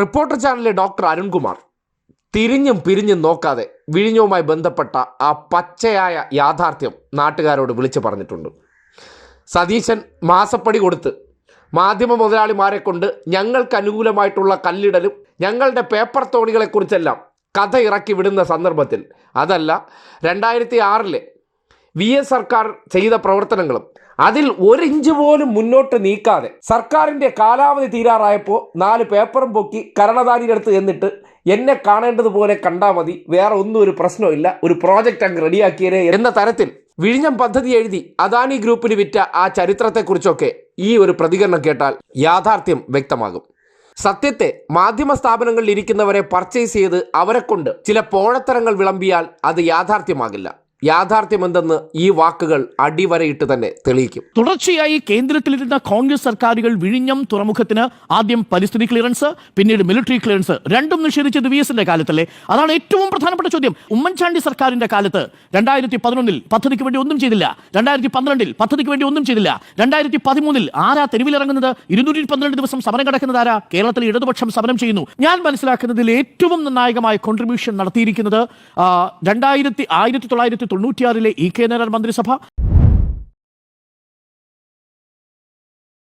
Reporter ചാനലിലെ doctor Arunkumar തിരിഞ്ഞും പിരിഞ്ഞും നോക്കാതെ വിഴിഞ്ഞവുമായി ബന്ധപ്പെട്ട ആ പച്ചയായ യാഥാർത്ഥ്യം നാട്ടുകാരോട് വിളിച്ചു പറഞ്ഞിട്ടുണ്ട്. സതീശൻ മാസപ്പടി കൊടുത്ത് മാധ്യമ മുതലാളിമാരെ കൊണ്ട് ഞങ്ങൾക്ക് അനുകൂലമായിട്ടുള്ള കല്ലിടലും ഞങ്ങളുടെ പേപ്പർ തോണികളെക്കുറിച്ചെല്ലാം കഥ ഇറക്കി വിടുന്ന സന്ദർഭത്തിൽ അതല്ല രണ്ടായിരത്തി ആറിലെ വി എസ് സർക്കാർ ചെയ്ത പ്രവർത്തനങ്ങളും അതിൽ ഒരിഞ്ച് പോലും മുന്നോട്ട് നീക്കാതെ സർക്കാരിന്റെ കാലാവധി തീരാറായപ്പോൾ നാല് പേപ്പറും പൊക്കി കരണധാരിയെടുത്ത് എന്നിട്ട് എന്നെ കാണേണ്ടതുപോലെ കണ്ടാൽ മതി വേറെ ഒന്നും ഒരു പ്രശ്നമില്ല ഒരു പ്രോജക്റ്റ് അങ്ങ് റെഡിയാക്കിയേ എന്ന തരത്തിൽ വിഴിഞ്ഞം പദ്ധതി എഴുതി അദാനി ഗ്രൂപ്പിന് വിറ്റ ആ ചരിത്രത്തെക്കുറിച്ചൊക്കെ ഈ ഒരു പ്രതികരണം കേട്ടാൽ യാഥാർത്ഥ്യം വ്യക്തമാകും. സത്യത്തെ മാധ്യമ സ്ഥാപനങ്ങളിൽ ഇരിക്കുന്നവരെ പർച്ചേസ് ചെയ്ത് അവരെക്കൊണ്ട് ചില പോഴത്തരങ്ങൾ വിളമ്പിയാൽ അത് യാഥാർത്ഥ്യമാകില്ല. യാഥാർത്ഥ്യമെന്തെന്ന് ഈ വാക്കുകൾ അടിവരയിട്ട് തന്നെ തെളിയിക്കും. തുടർച്ചയായി കേന്ദ്രത്തിലിരുന്ന കോൺഗ്രസ് സർക്കാരുകൾ വിഴിഞ്ഞം തുറമുഖത്തിന് ആദ്യം പരിസ്ഥിതി ക്ലിയറൻസ് പിന്നീട് മിലിറ്ററി ക്ലിയറൻസ് രണ്ടും നിഷേധിച്ചത് വി എസിന്റെ കാലത്തല്ലേ? അതാണ് ഏറ്റവും പ്രധാനപ്പെട്ട ചോദ്യം. ഉമ്മൻചാണ്ടി സർക്കാരിന്റെ കാലത്ത് രണ്ടായിരത്തി പതിനൊന്നിൽ പദ്ധതിക്ക് വേണ്ടി ഒന്നും ചെയ്തില്ല. രണ്ടായിരത്തി പന്ത്രണ്ടിൽ പദ്ധതിക്ക് വേണ്ടി ഒന്നും ചെയ്തില്ല. രണ്ടായിരത്തി പതിമൂന്നിൽ ആരാ തെരുവിലിറങ്ങുന്നത്? ഇരുന്നൂറ്റി പന്ത്രണ്ട് ദിവസം സമരം കിടക്കുന്നത് ആരാ? കേരളത്തിൽ ഇടതുപക്ഷം സമരം ചെയ്യുന്നു. ഞാൻ മനസ്സിലാക്കുന്നതിൽ ഏറ്റവും നിർണായകമായ കോൺട്രിബ്യൂഷൻ നടത്തിയിരിക്കുന്നത് രണ്ടായിരത്തി ആയിരത്തി തൊള്ളായിരത്തി തൊണ്ണൂറ്റിയാറിലെ ഇ കെ നായർ മന്ത്രിസഭ